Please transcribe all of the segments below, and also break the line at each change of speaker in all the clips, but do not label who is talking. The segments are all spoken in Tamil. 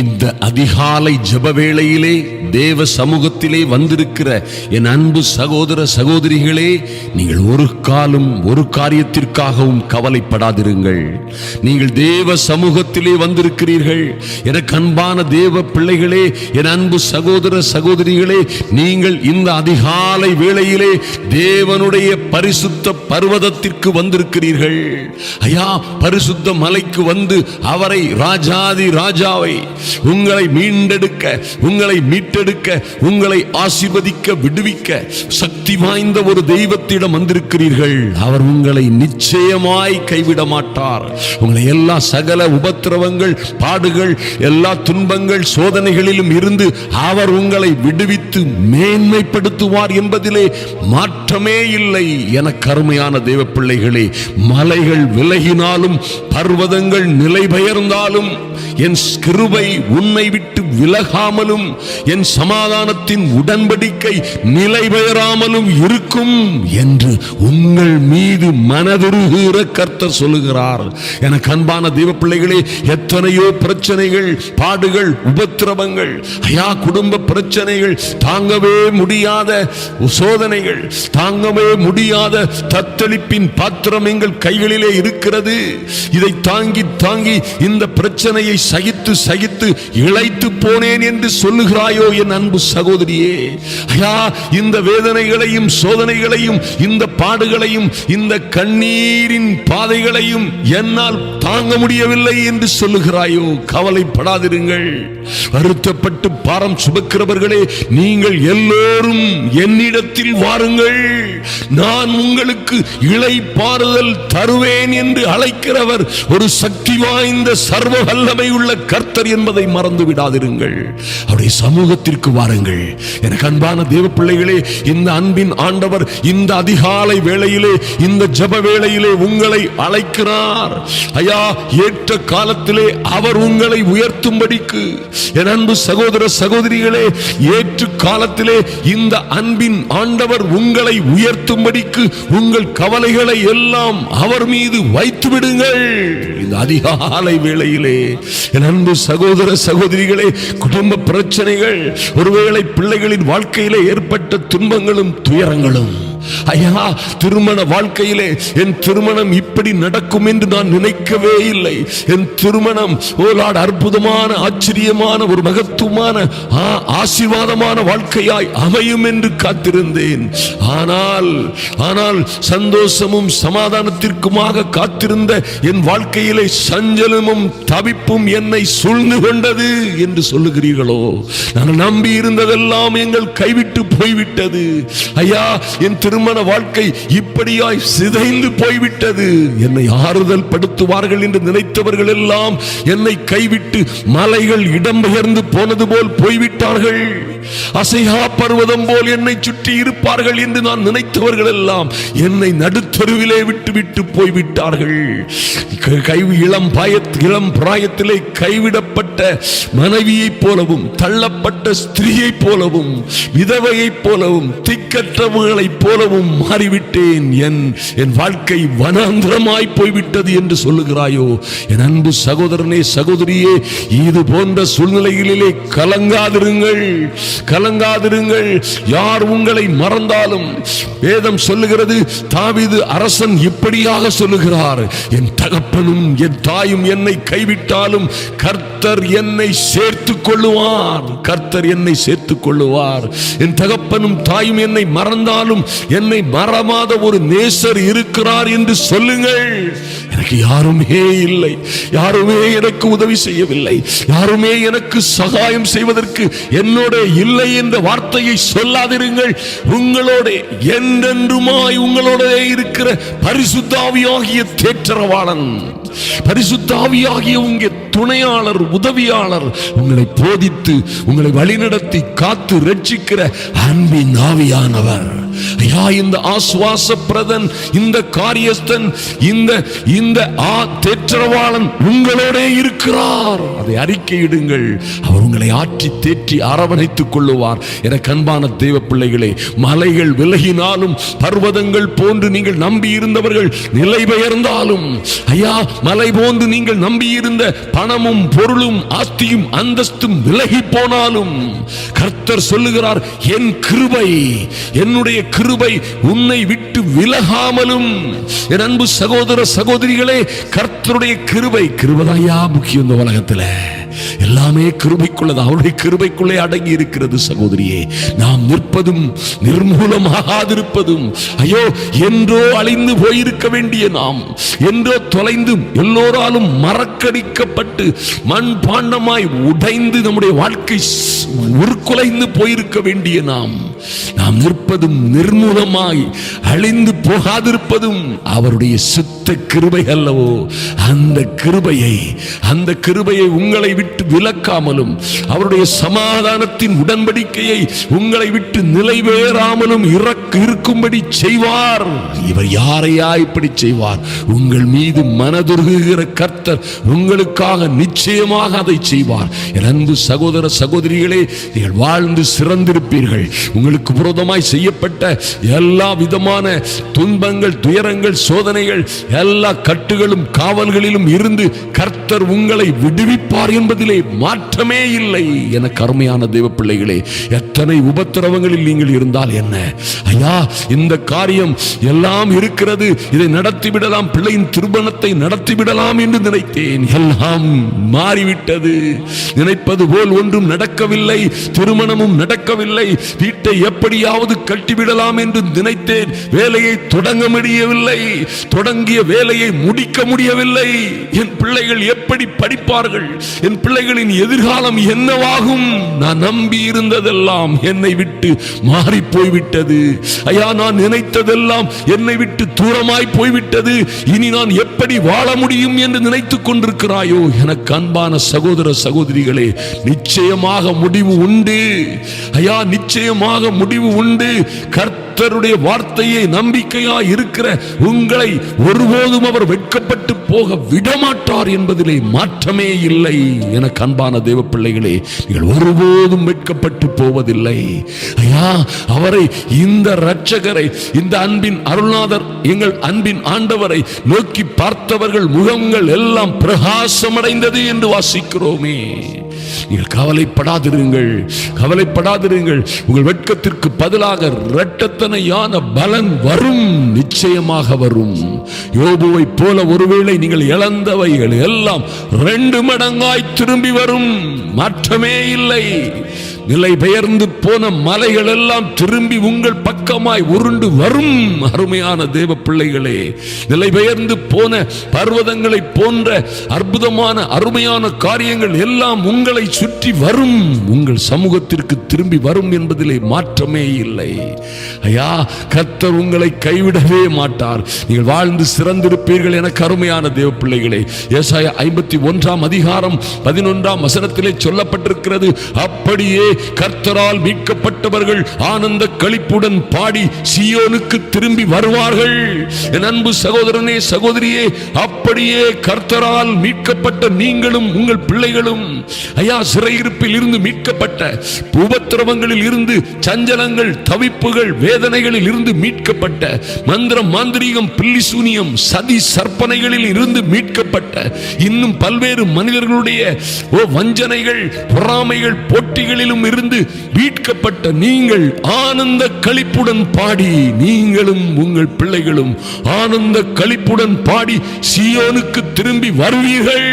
இந்த அதிகாலை ஜெப வேளையிலே தேவ சமூகத்திலே வந்திருக்கிற என் அன்பு சகோதர சகோதரிகளே நீங்கள் ஒரு காலம் ஒரு காரியத்திற்காகவும் கவலைப்படாதிருங்கள். நீங்கள் தேவ சமூகத்திலே வந்திருக்கிறீர்கள். எனக்கு அன்பான தேவ பிள்ளைகளே என் அன்பு சகோதர சகோதரிகளே நீங்கள் இந்த அதிகாலை வேளையிலே தேவனுடைய பரிசுத்த பர்வதத்திற்கு வந்திருக்கிறீர்கள். ஐயா பரிசுத்த மலைக்கு வந்து அவரை ராஜாதி ராஜா ராஜாவை உங்களை மீண்டெடுக்க உங்களை மீட்டெடுக்க உங்களை ஆசிர்வதிக்க விடுவிக்க சக்தி வாய்ந்த ஒரு தெய்வத்திடம் வந்திருக்கிறீர்கள். அவர் உங்களை நிச்சயமாய் கைவிட மாட்டார். உங்களை எல்லா சகல உபத்திரவங்கள் பாடுகள் எல்லா துன்பங்கள் சோதனைகளிலும் இருந்து அவர் உங்களை விடுவித்து மேன்மைப்படுத்துவார் என்பதிலே மாற்றமே இல்லை என கருமையான தெய்வ பிள்ளைகளே. மலைகள் விலகினாலும் பர்வதங்கள் நிலை பெயர்ந்தாலும் என் கிருபை உன்னை விட்டு விலகாமலும் என் சமாதானத்தின் உடன்படிக்கை நிலை பெயராமலும் இருக்கும் என்று உங்கள் மீது மனதுருகிற கர்த்தர் சொல்லுகிறார். எனக்கு அன்பான தெய்வ பிள்ளைகளே எத்தனையோ பிரச்சனைகள் பாடுகள் உபத்திரவங்கள் ஐயா குடும்ப பிரச்சனைகள் தாங்கவே முடியாத சோதனைகள் தாங்கவே முடியாத தத்தளிப்பின் பாத்திரம் எங்கள் கைகளிலே இருக்கிறது. இதை தாங்கி தாங்கி இந்த பிரச்சனையை சகித்து ಸಹಿತ சகித்து இழைத்து போனேன் என்று சொல்லுகிறாயோ என் அன்பு சகோதரியே. ஐயா இந்த வேதனைகளையும் சோதனைகளையும் இந்த பாடுகளையும் இந்த கண்ணீரின் பாதைகளையும் என்னால் தாங்க முடியவில்லை என்று சொல்லுகிறாயோ கவலைப்படாதிருங்கள். வருத்தப்பட்டு பாரம் சுமக்கிறவர்களே நீங்கள் எல்லோரும் என்னிடத்தில் வாருங்கள். நான் உங்களுக்கு இளை பாறுதல் தருவேன் என்று அழைக்கிறவர் ஒரு சக்தி வாய்ந்த சர்வ வல்லமை உள்ள கர்த்தர் என்பது மறந்து விடாதிருங்கள். அவருடைய சமூகத்திற்கு வாருங்கள். எனக்கு அன்பான தேவ பிள்ளைகளே இந்த அன்பின் ஆண்டவர் இந்த அதிகாலை வேளையிலே இந்த ஜெப வேளையிலே உங்களை அழைக்கிறார். ஐயா ஏற்ற காலத்திலே அவர் உங்களை உயர்த்தும்படிக்கு என் அன்பு சகோதர சகோதரிகளே ஏற்று காலத்திலே இந்த அன்பின் ஆண்டவர் உங்களை உயர்த்தும்படிக்கு உங்கள் கவலைகளை எல்லாம் அவர் மீது வைத்து விடுங்கள் இந்த அதிகாலை வேளையிலே என் அன்பு சகோதர சகோதரிகளே குடும்ப பிரச்சனைகள் ஒருவேளை பிள்ளைகளின் வாழ்க்கையிலே ஏற்பட்ட துன்பங்களும் துயரங்களும். ஐயா திருமண வாழ்க்கையிலே என் திருமணம் இப்படி நடக்கும் என்று நான் நினைக்கவே இல்லை. என் திருமணம் ஓலாட் அற்புதமான ஆச்சரியமான ஒரு மகத்துவமான ஆசீர்வாதமான வாழ்க்கையாய் அமையும் என்று காத்திருந்தேன். ஆனால் ஆனால் சந்தோஷமும் சமாதானத்திற்குமாக காத்திருந்த என் வாழ்க்கையிலே சஞ்சலமும் தவிப்பும் என்னை சூழ்ந்து கொண்டது என்று சொல்லுகிறீர்களோ? நான் நம்பி இருந்ததெல்லாம் எங்கள் கைவிட்டு போய்விட்டது. ஐயா என் திருமண வாழ்க்கை இப்படியாய் சிதைந்து போய்விட்டது. என்னை ஆறுதல் படுத்துவார்கள் என்று நினைத்தவர்கள் எல்லாம் என்னை கைவிட்டு மலைகள் இடம்பெயர்ந்து போனது போல் போய்விட்டார்கள். அசையா பர்வதம் போல் என்னை சுற்றி இருப்பார்கள் என்று நான் நினைத்தவர்கள் எல்லாம் என்னை நடுத்தருவிலே விட்டு விட்டு போய்விட்டார்கள். கை இளம் பாய இளம் பிராயத்திலே கைவிடப்பட்ட மனைவியைப் போலவும் தள்ளப்பட்ட ஸ்திரீயைப் போலவும் விதவையைப் போலவும் திக்கற்றவர்களைப் போலவும் மாறிவிட்டேன். என் என் வாழ்க்கை வனாந்திரமாய் போய்விட்டது என்று சொல்லுகிறாயோ? என் அன்பு சகோதரனே சகோதரியே இது போன்ற சூழ்நிலைகளிலே கலங்காதிருங்கள். கலங்காதிருங்கள். யார் உங்களை மறந்தாலும் வேதம் சொல்லுகிறது தாவிது அரசன் இப்படியாக சொல்லுகிறார் என் தகப்பனும் என் தாயும் என்னை கைவிட்டாலும் கர்த்தர் என்னை சேர்த்துக் கொள்ளுவார். கர்த்தர் என்னை சேர்த்துக் கொள்ளுவார். என் தகப்பனும் தாயும் என்னை மறந்தாலும் என்னை மறமாத ஒரு நேசர் இருக்கிறார் என்று சொல்லுங்கள். எனக்கு யாருமே இல்லை. யாருமே எனக்கு உதவி செய்யவில்லை. யாருமே எனக்கு சகாயம் செய்வதற்கு என்னோட இல்லை என்ற வார்த்தையை சொல்லாதிருங்கள். உங்களோட என்றென்றுமாய் உங்களோட இருக்கிற பரிசுத்தாவியாகிய தேற்றரவாளன் பரிசுத்தாவியாகிய உங்க துணையாளர் உதவியாளர் உங்களை போதித்து உங்களை வழிநடத்தி காத்து ரட்சிக்கிற அன்பின் ஆவியானவர். ஐயா இந்த ஆசுவாச பிரதன் இந்த காரியஸ்தன் இந்த இந்த ஆ தேற்றவாளன் உங்களோட இருக்கிறார். அதை அறிக்கையிடுங்கள். அவர் உங்களை ஆற்றி தேற்றி அரவணைத்துக் கொள்ளுவார். என கண்பான தெய்வ பிள்ளைகளே மலைகள் விலகினாலும் பர்வதங்கள் போன்று நீங்கள் நம்பி இருந்தவர்கள் நிலை பெயர்ந்தாலும் ஐயா மலை போன்று நீங்கள் நம்பி இருந்த பணமும் பொருளும் ஆஸ்தியும் அந்தஸ்தும் விலகி போனாலும் கர்த்தர் சொல்லுகிறார் என் கிருபை என்னுடைய கிருபை உன்னை விட்டு விலகாமலும். என் அன்பு சகோதர சகோதரிகளே கர்த்தருடைய கிருபை கிருபதாயா முக்கியம் இந்த உலகத்துல. எல்லாமே கிருபைக்குள்ளது. அவருடைய கிருபைக்குள்ளே அடங்கி இருக்கிறது சகோதரியே. நாம் நிற்பதும் நிர்மூலமாகாதிருப்பதும். ஐயோ என்றோ அழிந்து போயிருக்க வேண்டிய நாம் என்றோ தொலைந்தும் எல்லோராலும் மறக்கடிக்கப்பட்டு மண் பாண்டமாய் உடைந்து நம்முடைய வாழ்க்கை உருக்குலைந்து போயிருக்க வேண்டிய நாம் நாம் நிற்பதும் நிர்மூலமாய் அழிந்து போகாதிருப்பதும் அவருடைய சுத்த கிருபை அல்லவோ. அந்த கிருபையை அந்த கிருபையை உங்களை விட்டு விலக்காமலும் அவருடைய சமாதானத்தின் உடன்படிக்கையை உங்களை விட்டு நிலைவேறாமலும் இறக்கு இருக்கும்படி செய்வார். இவர் யாரையா இப்படி செய்வார்? உங்கள் மீது மனதுருகுகிற கர்த்தர் உங்களுக்காக நிச்சயமாக அதை செய்வார். என் அன்பு சகோதர சகோதரிகளே நீங்கள் வாழ்ந்து சிறந்திருப்பீர்கள். உங்களுக்கு விரோதமாய் செய்யப்பட்ட எல்லா விதமான துன்பங்கள் துயரங்கள் சோதனைகள் எல்லா கட்டுகளும் காவல்களிலும் இருந்து கர்த்தர் உங்களை விடுவிப்பார் என்பதிலே மாற்றமே இல்லை. என கருமையான தெய்வ பிள்ளைகளே எத்தனை உபத்திரவங்களில் நீங்கள் இருந்தால் என்ன? ஐயா இந்த காரியம் எல்லாம் இருக்கிறது. இதை நடத்திவிடலாம் பிள்ளையின் திருமணத்தை நடத்திவிடலாம் என்று நினைத்தேன். எல்லாம் மாறிவிட்டது. நினைப்பது போல் ஒன்றும் நடக்கவில்லை திருமணமும் நடக்கவில்லை. வீட்டை எப்படியாவது கட்டிவிடலாம் என்று நினைத்தேன். வேலையை தொடங்க முடியவில்லை. தொடங்கிய வேலையை முடிக்க முடியவில்லை. என் பிள்ளைகள் எப்படி படிப்பார்கள்? என் பிள்ளைகளின் எதிர்காலம் என்னவாகும்? நான் நம்பி இருந்ததெல்லாம் என்னை விட்டு மாறி போய்விட்டது. ஐயா நான் நினைத்ததெல்லாம் என்னை விட்டு தூரமாய் போய்விட்டது. இனி நான் எப்படி வாழ முடியும் என்று நினைத்துக் கொண்டிருக்கிறாயோ? எனக்கு அன்பான சகோதர சகோதரிகளே நிச்சயமாக முடிவு உண்டு. ஐயா நிச்சயமாக முடிவு உண்டு. கர்த்தருடைய வார்த்தையை நம்பிக்கையா இருக்கிற உங்களை ஒருபோதும் அவர் வெட்கப்பட்டு போக விடமாட்டார் என்பதிலே மாற்றமே இல்லை என அன்பான தேவ பிள்ளைகளே நீங்கள் ஒருபோதும் வெட்கப்பட்டு போவதில்லை. ஐயா அவரை இந்த இரட்சகரை இந்த அன்பின் அருள்நாதர் எங்கள் அன்பின் ஆண்டவரை நோக்கி பார்த்தவர்கள் முகங்கள் எல்லாம் பிரகாசமடைந்தது என்று வாசிக்கிறோமே. நீங்கள் கவலைப்படாதிருங்கள் கவலைப்படாதிருங்கள். உங்கள் வெட்கத்திற்கு பதிலாக இரட்டத்தனையான பலன் வரும் நிச்சயமாக வரும். யோபுவை போல ஒருவேளை நீங்கள் இழந்தவைகள் எல்லாம் ரெண்டு மடங்காய் திரும்பி வரும். மாற்றமே இல்லை. நிலை பெயர்ந்து போன மலைகள் எல்லாம் திரும்பி உங்கள் பக்கமாய் உருண்டு வரும். அருமையான தேவ பிள்ளைகளே நிலை பெயர்ந்து போன பர்வதங்களை போன்ற அற்புதமான அருமையான காரியங்கள் எல்லாம் உங்களை சுற்றி வரும். உங்கள் சமூகத்திற்கு திரும்பி வரும் என்பதிலே மாற்றமே இல்லை. ஐயா கர்த்தர் உங்களை கைவிடவே மாட்டார். நீங்கள் வாழ்ந்து சிறந்திருப்பீர்கள் என கருமையான தேவ பிள்ளைகளே ஏசாய ஐம்பத்தி ஒன்றாம் அதிகாரம் பதினொன்றாம் வசனத்திலே சொல்லப்பட்டிருக்கிறது. அப்படியே கர்த்தரால் மீட்கப்பட்டவர்கள் ஆனந்த களிப்புடன் பாடி சியோனுக்கு திரும்பி வருவார்கள். என் அன்பு சகோதரனே சகோதரியே அப்படியே கர்த்தரால் மீட்கப்பட்ட நீங்களும் உங்கள் பிள்ளைகளும் ஐயா சிறையிருப்பில் இருந்து மீட்கப்பட்ட உபத்திரவங்களில் இருந்து சஞ்சலங்கள் தவிப்புகள் வேதனைகளில் இருந்து மீட்கப்பட்ட மந்திரம் மாந்திரீகம் பில்லி சூனியம் சதி சற்பனைகளில் இருந்து மீட்கப்பட்ட இன்னும் பல்வேறு மனிதர்களுடைய ஓ வஞ்சனைகள் பொறாமைகள் போட்டிகளிலும் இருந்து மீட்கப்பட்ட நீங்கள் ஆனந்த களிப்புடன் பாடி நீங்களும் உங்கள் பிள்ளைகளும் ஆனந்த களிப்புடன் பாடி சியோனுக்கு திரும்பி வருவீர்கள்.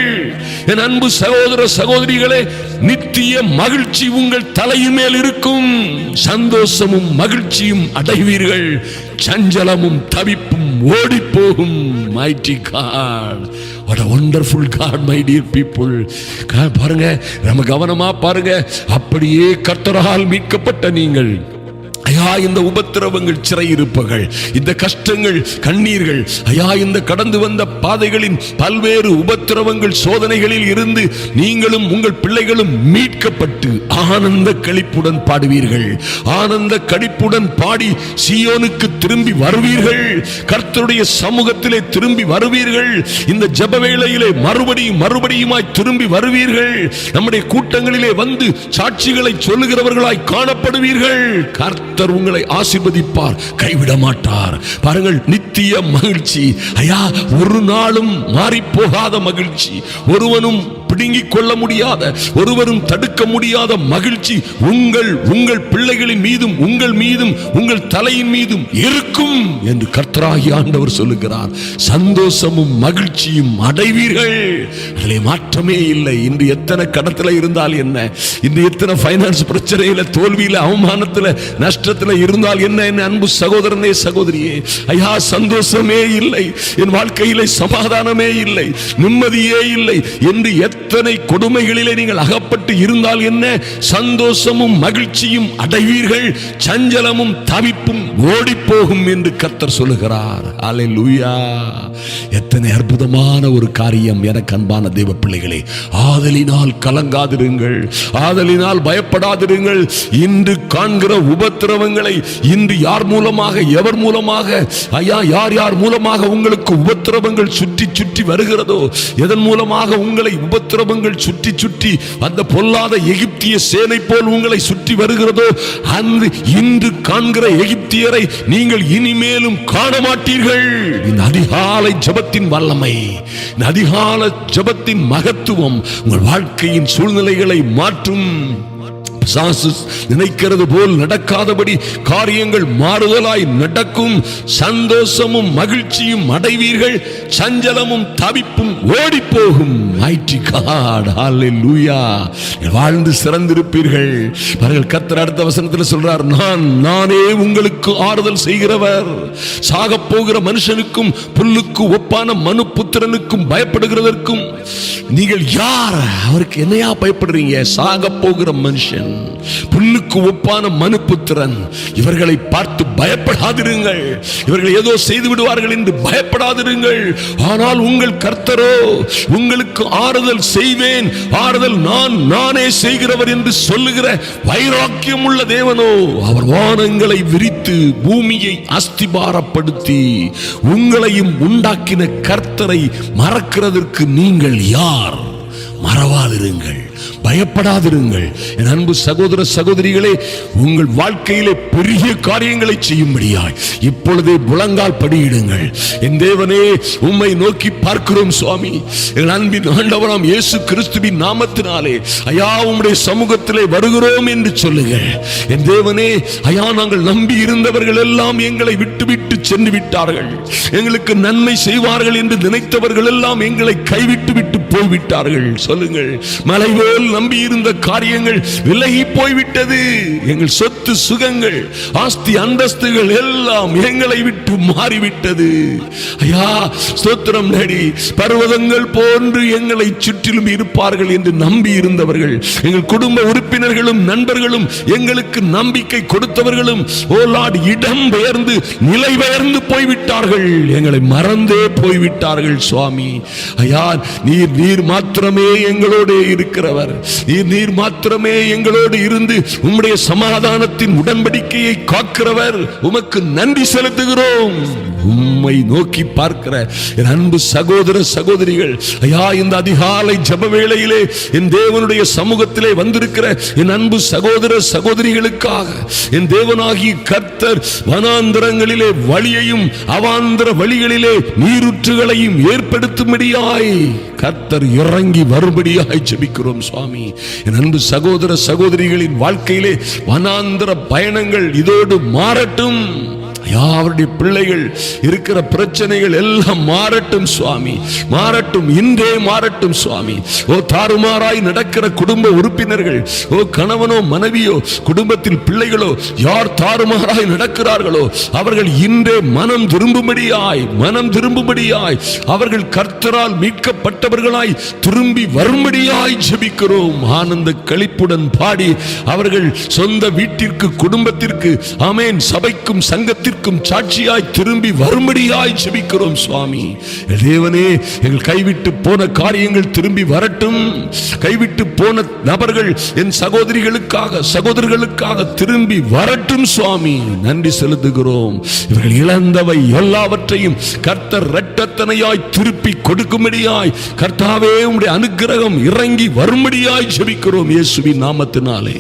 என் அன்பு சகோதர சகோதரிகளே நித்திய மகிழ்ச்சி உங்கள் தலையுமேல் இருக்கும். சந்தோஷமும் மகிழ்ச்சியும் அடைவீர்கள். சஞ்சலமும் தவிப்பும் ஓடி போகும் mighty God what a wonderful my my people people. பாருங்க. நம்ம கவனமா பாருங்க. அப்படியே கர்த்தரால் மீட்கப்பட்ட நீங்கள். ஐயா இந்த உபத்திரவங்கள் சிறையிருப்புகள் இந்த கஷ்டங்கள் கண்ணீர்கள் ஐயா இந்த கடந்து வந்த பாதைகளின் பல்வேறு உபத்திரவங்கள் சோதனைகளில் இருந்து நீங்களும் உங்கள் பிள்ளைகளும் மீட்கப்பட்டு ஆனந்த களிப்புடன் பாடுவீர்கள். ஆனந்த கழிப்புடன் பாடி சியோனுக்கு திரும்பி வருவீர்கள். கர்த்தருடைய சமூகத்திலே திரும்பி வருவீர்கள். இந்த ஜப வேளையிலே மறுபடியும் மறுபடியுமாய் திரும்பி வருவீர்கள். நம்முடைய கூட்டங்களிலே வந்து சாட்சிகளை சொல்லுகிறவர்களாய் காணப்படுவீர்கள். கர்த்தர் உங்களை ஆசிர்வதிப்பார் கைவிட மாட்டார் பாருங்கள் நித்திய மகிழ்ச்சி. ஐயா ஒரு நாளும் மாறி போகாத மகிழ்ச்சி. ஒருவனும் பிடுங்கிக் கொள்ள முடியாத ஒருவரும் தடுக்க முடியாத மகிழ்ச்சி உங்கள் உங்கள் பிள்ளைகளின் மீதும் உங்கள் மீதும் உங்கள் தலையின் மீதும் இருக்கும் என்று கர்த்தராகி ஆண்டவர் சொல்லுகிறார். சந்தோஷமும் மகிழ்ச்சியும் அடைவீர்கள். அதிலே மாற்றமே இல்லை. இன்று எத்தனை கடத்துல இருந்தால் என்ன? இன்று எத்தனை ஃபைனான்ஸ் பிரச்சனையில தோல்வியில அவமானத்துல நஷ்டத்துல இருந்தால் என்ன? என்ன அன்பு சகோதரனே சகோதரியே ஐயா சந்தோஷமே இல்லை. என் வாழ்க்கையிலே சமாதானமே இல்லை. நிம்மதியே இல்லை. என்று எத்தனை கொடுமைகளிலே நீங்கள் அகப்பட்டு இருந்தால் என்ன? சந்தோஷமும் மகிழ்ச்சியும் அடைவீர்கள். சஞ்சலமும் தவிப்பும் ஓடி போகும் என்று கர்த்தர் சொல்லுகிறார். அல்லேலூயா எத்தனை அற்புதமான ஒரு காரியம் எனக்கு அன்பான தெய்வ பிள்ளைகளே. ஆதலினால் கலங்காதிருங்கள். ஆதலினால் பயப்படாதிருங்கள். இன்று காண்கிற உபத்திரவங்களை இன்று யார் மூலமாக எவர் மூலமாக ஐயா யார் யார் மூலமாக உங்களுக்கு உபத்திரவங்கள் சுற்றி சுற்றி வருகிறதோ எதன் மூலமாக உங்களை உபத்திரவங்கள் சுற்றி சுற்றி அந்த பொல்லாத எகிப்திய சேனை போல் உங்களை சுற்றி வருகிறதோ அன்று இன்று காண்கிற எகிப்தியரை நீங்கள் இனிமேலும் காண மாட்டீர்கள் இந்த அதிகாலை ஜபத்தின் வல்லமை இந்த அதிகால ஜபத்தின் மகத்துவம் உங்கள் வாழ்க்கையின் சூழ்நிலைகளை மாற்றும். பிசாசு நினைக்கிறது போல் நடக்காதபடி காரியங்கள் மாறுதலாய் நடக்கும். சந்தோஷமும் மகிழ்ச்சியும் அடைவீர்கள். சஞ்சலமும் தவிப்பும் ஓடி போகும் வாழ்ந்து சிறந்திருப்பீர்கள். அவர்கள் கத்தர் அடுத்த வசனத்தில் சொல்றார் நான் நானே உங்களுக்கு ஆறுதல் செய்கிறவர். சாக போகிற மனுஷனுக்கும் புல்லுக்கு ஒப்பான மனு புத்திரனுக்கும் பயப்படுகிறதற்கும் நீங்கள் யார்? அவருக்கு என்னையா பயப்படுறீங்க? சாக போகிற மனுஷன் புல்லுக்கு ஒப்பான மனுப்புத்திரன் இவர்களை பார்த்து பயப்படாதிருங்கள். இவர்கள் ஏதோ செய்து விடுவார்கள் என்று பயப்படாதிருங்கள். ஆனால் உங்கள் கர்த்தரோ உங்களுக்கு ஆறுதல் செய்வேன். ஆறுதல் நான் நானே செய்கிறவர் என்று சொல்லுகிற வைராக்கியம் உள்ள தேவனோ அவர் வானங்களை விரித்து பூமியை அஸ்திபாரப்படுத்தி உங்களையும் உண்டாக்கின கர்த்தரை மறக்கிறதற்கு நீங்கள் யார்? மறவாதிருங்கள். பயப்படாதிருங்கள். என் அன்பு சகோதர சகோதரிகளே உங்கள் வாழ்க்கையிலே பெரிய காரியங்களை செய்யும்படியாய் இப்பொழுதே முழங்கால் படியிடுங்கள். என் தேவனே உம்மை நோக்கி பார்க்கிறோம் சுவாமி. என் அன்பின் ஆண்டவராம் இயேசு கிறிஸ்துவின் நாமத்தினாலே ஐயா உம்முடைய சமூகத்திலே வருகிறோம் என்று சொல்லுங்கள். என் தேவனே ஐயா நாங்கள் நம்பி இருந்தவர்கள் எல்லாம் எங்களை விட்டு விட்டு சென்று விட்டார்கள். எங்களுக்கு நன்மை செய்வார்கள் என்று நினைத்தவர்கள் எல்லாம் எங்களை கைவிட்டு விட்டு போய்விட்டார்கள். சொல்லுங்கள். மலை போல் நம்பி இருந்த காரியங்கள் விலகி போய்விட்டது. எங்கள் சொத்து சுகங்கள் ஆஸ்தி அந்தஸ்துகள் எல்லாம் எங்களை விட்டு மாறிவிட்டது. ஐயா ஸ்தோத்திரம் நடி பர்வதங்கள் போன்று எங்களை சுற்றிலும் இருப்பார்கள் என்று நம்பி இருந்தவர்கள் எங்கள் குடும்ப உறுப்பினர்களும் நண்பர்களும் எங்களுக்கு நம்பிக்கை கொடுத்தவர்களும் ஓலாட் இடம் பெயர்ந்து நிலை பெயர்ந்து போய்விட்டார்கள். எங்களை மறந்தே போய்விட்டார்கள் சுவாமி. ஐயா நீர் நீர் மாத்திரமே எங்களோடு இருக்கிறவர். நீர் நீர் மாத்திரமே எங்களோடு இருந்து உம்முடைய சமாதானத்தின் உடன்படிக்கையை காக்கிறவர். உமக்கு நன்றி செலுத்துகிறோம். உம்மை நோக்கி பார்க்கிற என் அன்பு சகோதர சகோதரிகள் ஐயா இந்த அதிகாலை ஜப வேளையிலே என் தேவனுடைய சமூகத்திலே வந்திருக்கிற என் அன்பு சகோதர சகோதரிகளுக்காக என் தேவனாகிய கர்த்தர் வனாந்தரங்களிலே வழியையும் அவாந்திர வழிகளிலே நீருற்றுகளையும் ஏற்படுத்தும்படியாய் கர்த்தர் இறங்கி வரும்படியாய் ஜபிக்கிறோம் சுவாமி. என் அன்பு சகோதர சகோதரிகளின் வாழ்க்கையிலே வனாந்தர பயணங்கள் இதோடு மாறட்டும். ஐயா, அவருடைய பிள்ளைகள் இருக்கிற பிரச்சனைகள் எல்லாம் மாறட்டும் சுவாமி. மாறட்டும் இன்றே மாறட்டும் சுவாமி. ஓ தாறுமாறாய் நடக்கிற குடும்ப உறுப்பினர்கள் ஓ கணவனோ மனைவியோ குடும்பத்தில் பிள்ளைகளோ யார் தாறுமாறாய் நடக்கிறார்களோ அவர்கள் இன்றே மனம் திரும்பும்படியாய் மனம் திரும்பும்படியாய் அவர்கள் கர்த்தரால் மீட்கப்பட்டவர்களாய் திரும்பி வரும்படியாய் ஜெபிக்கிறோம். ஆனந்த களிப்புடன் பாடி அவர்கள் சொந்த வீட்டிற்கு குடும்பத்திற்கு அமேன் சபைக்கும் சங்கத்திற்கும் சாட்சியாய் திரும்பி வரும்படியாய் ஜெபிக்கிறோம் சுவாமி. தேவனே எங்கள் கைவிட்டு போன காரியங்கள் திரும்பி வரட்டும். கைவிட்டு போன நபர்கள் என் சகோதரிகளுக்காக சகோதரர்களுக்காக திரும்பி வரட்டும் சுவாமி. நன்றி செலுத்துகிறோம். இவர்கள் இழந்தவை எல்லாவற்றையும் கர்த்தர் இரட்டத்தனையாய் திருப்பி கொடுக்கும்படியாய் கர்த்தாவே உடைய அனுக்கிரகம் இறங்கி வரும்படியாய் ஜெபிக்கிறோம் இயேசுவின் நாமத்தினாலே.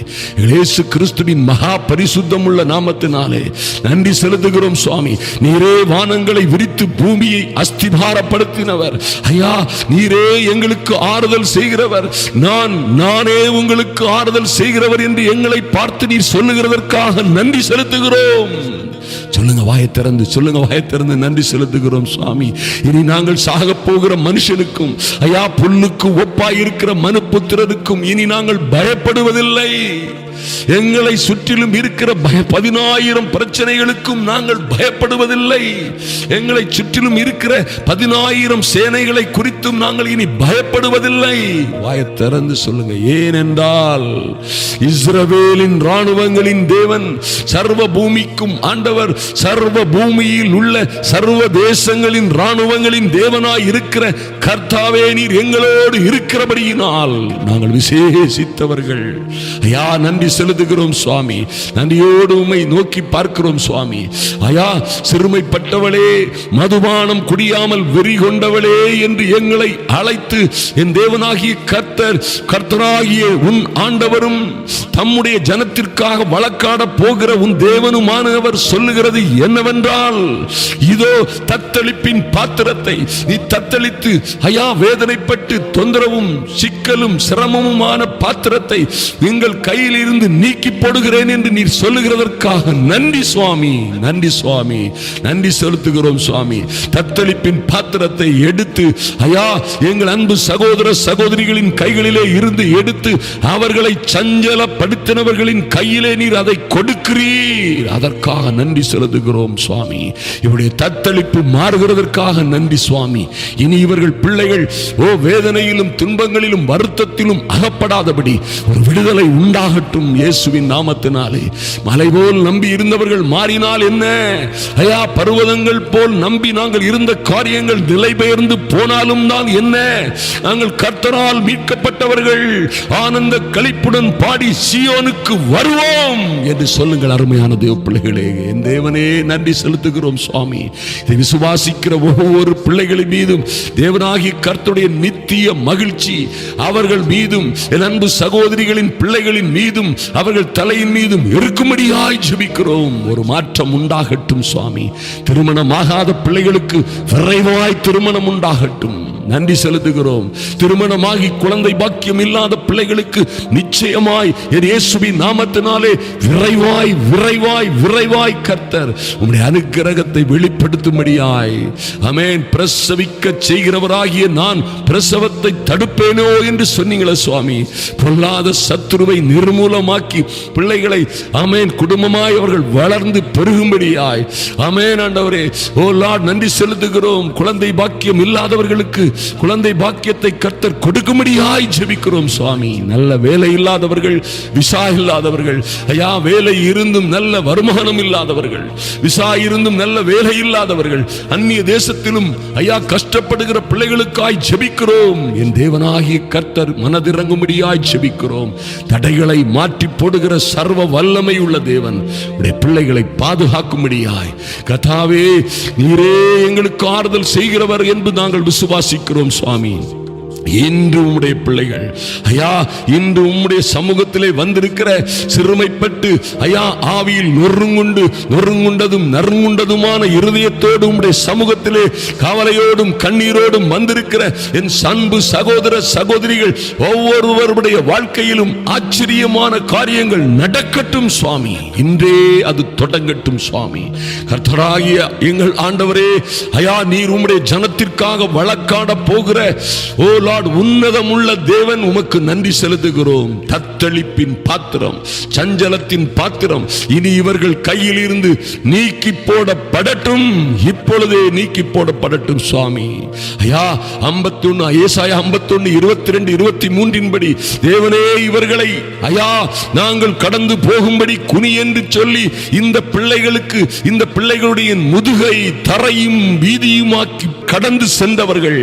இயேசு கிறிஸ்துவின் மகா பரிசுத்தம் உள்ள நாமத்தினாலே. நன்றி செலுத்துகிறோம் சுவாமி. நீரே வானங்களை விரித்து பூமியை அஸ்திபாரப்படுத்தினவர். ஐயா நீரே எங்களுக்கு ஆறுதல் செய்கிறவர். நான் நானே உங்களுக்கு ஆறுதல் செய்கிறவர் என்று எங்களை பார்த்து நீர் சொல்லுகிறதற்காக நன்றி செலுத்துகிறோம். சொல்லுங்க வாயை திறந்து சொல்லுங்க வாயை திறந்து நன்றி செலுத்துகிறோம் சுவாமி. இனி நாங்கள் சாக போகிற மனுஷனுக்கும் ஐயா புல்லுக்கு ஒப்பாய் இருக்கிற மனுப்புத்திரருக்கும் இனி நாங்கள் பயப்படுவதில்லை. எங்களை சுற்றிலும் இருக்கிற பதினாயிரம் பிரச்சனைகளுக்கும் நாங்கள் பயப்படுவதில்லை. எங்களை சுற்றிலும் இருக்கிற பதினாயிரம் சேனைகளை குறித்தும் நாங்கள் இனி பயப்படுவதில்லை. வாய திறந்து சொல்லுங்க. ஏனென்றால் இஸ்ரவேலின் ராணுவங்களின் தேவன் சர்வ பூமிக்கும் ஆண்டவர் சர்வ பூமியில் உள்ள சர்வ தேசங்களின் ராணுவங்களின் தேவனாய் இருக்கிற கர்த்தாவே நீர் எங்களோடு இருக்கிறபடியினால் நாங்கள் விசேஷித்தவர்கள். ஐயா நன்றி செலுத்துகிறோம் சுவாமி. நன்றியோடு உம்மை நோக்கி பார்க்கிறோம் சுவாமி. ஐயா சிறுமைப்பட்டவளே மதுபானம் குடியாமல் வெறி கொண்டவளே என்று எங்களை அழைத்து என் தேவனாகிய கர்த்தர் கர்த்தராகிய உன் ஆண்டவரும் தம்முடைய ஜனத்திற்காக வழக்காட போகிற உன் தேவனுமானவர் சொல்லுகிறது என்னவென்றால் இதோ தத்தளிப்பின் பாத்திரத்தை நீ தத்தளித்து ஐயா வேதனைப்பட்டு தொந்தரவும் சிக்கலும் சிரமமுமான பாத்திரத்தை எங்கள் கையில் இருந்து இருந்து நீக்கி போடுகிறேன் என்று நீர் சொல்லுகிறதற்காக நன்றி சுவாமி நன்றி சுவாமி நன்றி செலுத்துகிறோம் சுவாமி. தத்தளிப்பின் பாத்திரத்தை எடுத்து ஐயா எங்கள் அன்பு சகோதர சகோதரிகளின் கைகளிலே இருந்து எடுத்து அவர்களை சஞ்சலப்படுத்தினவர்களின் கையிலே நீர் அதை கொடுக்கிறீர். அதற்காக நன்றி செலுத்துகிறோம் சுவாமி. இவருடைய தத்தளிப்பு மாறுகிறதற்காக நன்றி சுவாமி. இனி இவர்கள் பிள்ளைகள் ஓ வேதனையிலும் துன்பங்களிலும் வருத்தத்திலும் அகப்படாதபடி ஒரு விடுதலை உண்டாகட்டும் இயேசுவின் நாமத்தினாலே. மலை போல் நம்பி இருந்தவர்கள் மாறினால் என்ன? ஐயா பர்வதங்கள் போல் நம்பி நாங்கள் இருந்த காரியங்கள் நிலை பெயர்ந்து போனாலும் தான் என்ன? நாங்கள் கர்த்தரால் மீட்கப்பட்டவர்கள் ஆனந்த கழிப்புடன் பாடி சியோனுக்கு வருவோம் என்று சொல்லுங்கள் அருமையான தேவ பிள்ளைகளே. என் தேவனே நன்றி செலுத்துகிறோம் சுவாமி. இதை விசுவாசிக்கிற ஒவ்வொரு பிள்ளைகளின் மீதும் தேவனாகி கர்த்தருடைய நித்திய மகிழ்ச்சி அவர்கள் மீதும் என் அன்பு சகோதரிகளின் பிள்ளைகளின் மீதும் அவர்கள் தலையின் மீதும் இருக்கும்படியாய் ஜெபிக்கிறோம். ஒரு மாற்றம் உண்டாகட்டும் சுவாமி. திருமணமாகாத பிள்ளைகளுக்கு விரைவாய் திருமணம் உண்டாகட்டும். நன்றி செலுத்துகிறோம். திருமணமாகி குழந்தை பாக்கியம் இல்லாத பிள்ளைகளுக்கு நிச்சயமாய் என் இயேசுவின் நாமத்தினாலே விரைவாய் விரைவாய் விரைவாய் கர்த்தர் உம்முடைய அனுக்கிரகத்தை வெளிப்படுத்தும்படியாய். அமேன் பிரசவிக்க செய்கிறவராகிய நான் பிரசவத்தை தடுப்பேனோ என்று சொன்னீங்களே சுவாமி. பொல்லாத சத்துருவை நிர்மூலமாக்கி பிள்ளைகளை அமேன் குடும்பமாய் அவர்கள் வளர்ந்து பெருகும்படியாய். அமேன் ஆண்டவரே. ஓ லார்ட் நன்றி செலுத்துகிறோம். குழந்தை பாக்கியம் இல்லாதவர்களுக்கு குழந்தை பாக்கியத்தை கர்த்தர் கொடுக்கும்படியாய் ஜெபிக்கிறோம் சுவாமி. நல்ல வேலை இல்லாதவர்கள் விசா இல்லாதவர்கள். ஐயா வேலை இருந்தும் நல்ல வருமானம் இல்லாதவர்கள். விசா இருந்தும் நல்ல வேலை இல்லாதவர்கள். அந்நிய தேசத்திலும் ஐயா கஷ்டப்படுகிற பிள்ளைகளுக்காய் ஜெபிக்கிறோம். என் தேவனாகிய கர்த்தர் மனதிறங்கும்படியாய் ஜெபிக்கிறோம். தடைகளை மாற்றி போடுகிற சர்வ வல்லமை உள்ள தேவன் உடைய பிள்ளைகளை பாதுகாக்கும்படியாய். கதாவே நீரே எங்களுக்கு ஆறுதல் செய்கிறவர் என்று நாங்கள் விசுவாசி விசுவாசிக்கிறோம் சுவாமி இன்று உம்முடைய பிள்ளைகள் ஐயா இன்று உம்முடைய சமூகத்திலே வந்திருக்கிற சிறுமைப்பட்டு ஐயா ஆவியில் நொறுங்குண்டு நொறுங்குண்டதும் நறுங்குண்டதுமான இருதயத்தோடு உம்முடைய சமூகத்திலே கவலையோடும் கண்ணீரோடும் வந்திருக்கிற என் அன்பு சகோதர சகோதரிகள் ஒவ்வொருவருடைய வாழ்க்கையிலும் ஆச்சரியமான காரியங்கள் நடக்கட்டும் சுவாமி. இன்றே அது தொடங்கட்டும் சுவாமி. கர்த்தராகிய எங்கள் ஆண்டவரே ஐயா நீர் உம்முடைய ஜனத்திற்காக வழக்காட போகிற ஓ லார்ட் உன்னதம் உள்ள தேவன் உமக்கு நன்றி செலுத்துகிறோம். தத்தளிப்பின் பாத்திரம் சஞ்சலத்தின் பாத்திரம் இனி இவர்கள் கையில் இருந்து நீக்கி போடப்படட்டும். இப்பொழுதே நீக்கி போடப்படட்டும் சுவாமி. ஐயா 51 ஏசாயா 51 22 23 படி தேவனே இவர்களை ஐயா நாங்கள் கடந்து போகும்படி குனி என்று சொல்லி இந்த பிள்ளைகளுக்கு இந்த பிள்ளைகளுடைய முதுகை தரையும் வீதியுமாக்கி கடந்து சென்றவர்கள்.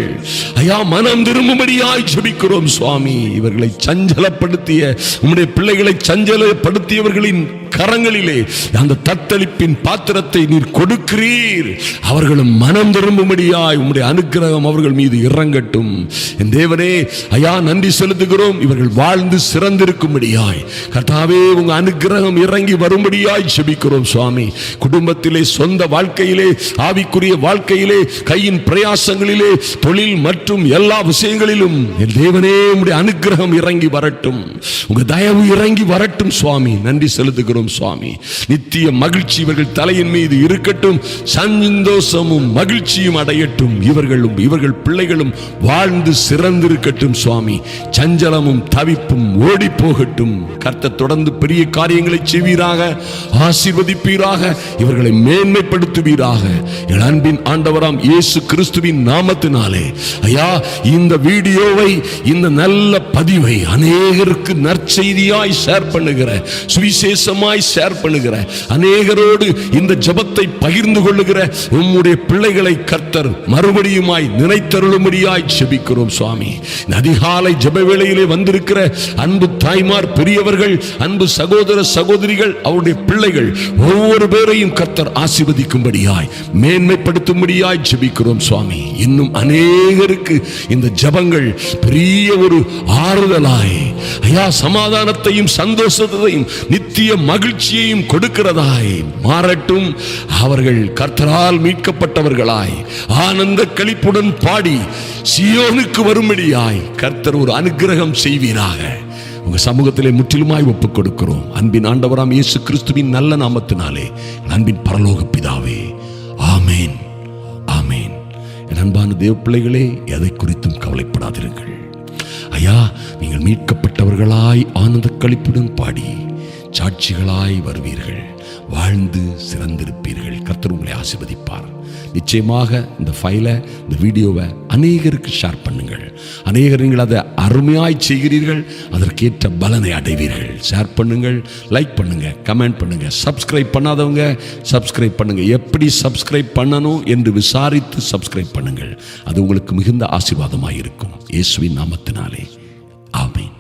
ஐயா மனம் திரும்பும் திரும்பும்படியாய் ஜெபிக்கிறோம் சுவாமி. இவர்களை சஞ்சலப்படுத்திய உம்முடைய பிள்ளைகளை சஞ்சலப்படுத்தியவர்களின் கரங்களிலே அந்த தத்தளிப்பின் பாத்திரத்தை நீர் கொடுக்கிறீர். அவர்களும் மனம் திரும்பும்படியாய் உம்முடைய அனுக்கிரகம் அவர்கள் மீது இறங்கட்டும். என் தேவனே ஐயா நன்றி செலுத்துகிறோம். இவர்கள் வாழ்ந்து சிறந்திருக்கும்படியாய். கர்த்தாவே உங்க அனுக்கிரகம் இறங்கி வரும்படியாய் செபிக்கிறோம் சுவாமி. குடும்பத்திலே சொந்த வாழ்க்கையிலே ஆவிக்குரிய வாழ்க்கையிலே கையின் பிரயாசங்களிலே தொழில் மற்றும் எல்லா விஷயங்களிலும் என் தேவனே உம்முடைய அனுக்கிரகம் இறங்கி வரட்டும். உங்க தயவு இறங்கி வரட்டும் சுவாமி. நன்றி செலுத்துகிறோம். சுவாமி. நித்திய மகிழ்ச்சி இவர்கள் தலையின் மீது இருக்கட்டும் சந்தோஷமும் மகிழ்ச்சியும் அடையட்டும். இவர்களும் இவர்கள் பிள்ளைகளும் வாழ்ந்து சிறந்திருக்கட்டும் சுவாமி. சஞ்சலமும் தவிப்பும் ஓடி போகட்டும் கர்த்த தொடர்ந்து பெரிய காரியங்களை செய்வீராக ஆசீர்வதிப்பீராக இவர்களை மேன்மைப்படுத்துவீராக. அன்பின் ஆண்டவராம் இயேசு கிறிஸ்துவின் நாமத்தினாலே. ஐயா இந்த வீடியோவை இந்த நல்ல பதிவை அநேகருக்கு நற்செய்தியாய் ஷேர் பண்ணுகிற சுவிசேஷமாய் ஷேர் பண்ணுகிற அநேகரோடு இந்த ஜபத்தை பகிர்ந்து கொள்ளுகிற உம்முடைய பிள்ளைகளை கர்த்தர் மறுபடியுமாய் நினைத்தருளும்படியாய் செபிக்கிறோம் சுவாமி. அதிகாலை ஜப வேளையிலே வந்திருக்கிற அன்பு தாய்மார் பெரியவர்கள் அன்பு சகோதர சகோதரிகள் அவருடைய பிள்ளைகள் ஒவ்வொரு பேரையும் கர்த்தர் ஆசிர்வதிக்கும்படியாய் மேன்மைப்படுத்தும்படியாய் ஜெபிக்கிறோம் சுவாமி. இன்னும் அநேகருக்கு இந்த ஜபங்கள் பெரிய ஒரு ஆறுதலாய் ஐயா சமாதானத்தையும் சந்தோஷத்தையும் நித்திய மகிழ்ச்சியையும் கொடுக்கிறதாய் மாறட்டும். அவர்கள் கர்த்தரால் மீட்கப்பட்டவர்களாய். ஆனந்த களிப்புடன் பாடி சியோனுக்கு வரும்படியாய் கர்த்தர் ஒரு அனுக்கிரகம் செய்வீராக. உங்க சமூகத்திலே முற்றிலுமாய் ஒப்புக் கொடுக்கிறோம் அன்பின் ஆண்டவராம் இயேசு கிறிஸ்துவின் நல்ல நாமத்தினாலே அன்பின் பரலோக பிதாவே. ஆமேன். ஆமேன். என் அன்பான தேவ பிள்ளைகளே எதை குறித்தும் கவலைப்படாதிருங்கள். ஐயா நீங்கள் மீட்கப்பட்டவர்களாய் ஆனந்த கழிப்புடன் பாடி சாட்சிகளாய் வருவீர்கள். வாழ்ந்து சிறந்திருப்பீர்கள். கர்த்தர் உங்களை ஆசிர்வதிப்பார். நிச்சயமாக இந்த ஃபைலை இந்த வீடியோவை அநேகருக்கு ஷேர் பண்ணுங்கள். அநேகர் நீங்கள் அதை அருமையாய் செய்கிறீர்கள். அதற்கேற்ற பலனை அடைவீர்கள். ஷேர் பண்ணுங்கள் லைக் பண்ணுங்கள் கமெண்ட் பண்ணுங்கள் சப்ஸ்கிரைப் பண்ணாதவங்க சப்ஸ்கிரைப் பண்ணுங்கள் எப்படி சப்ஸ்கிரைப் பண்ணணும் என்று விசாரித்து சப்ஸ்கிரைப் பண்ணுங்கள். அது உங்களுக்கு மிகுந்த ஆசீர்வாதமாக இருக்கும். இயேசுவின் நாமத்தினாலே. ஆமீன்.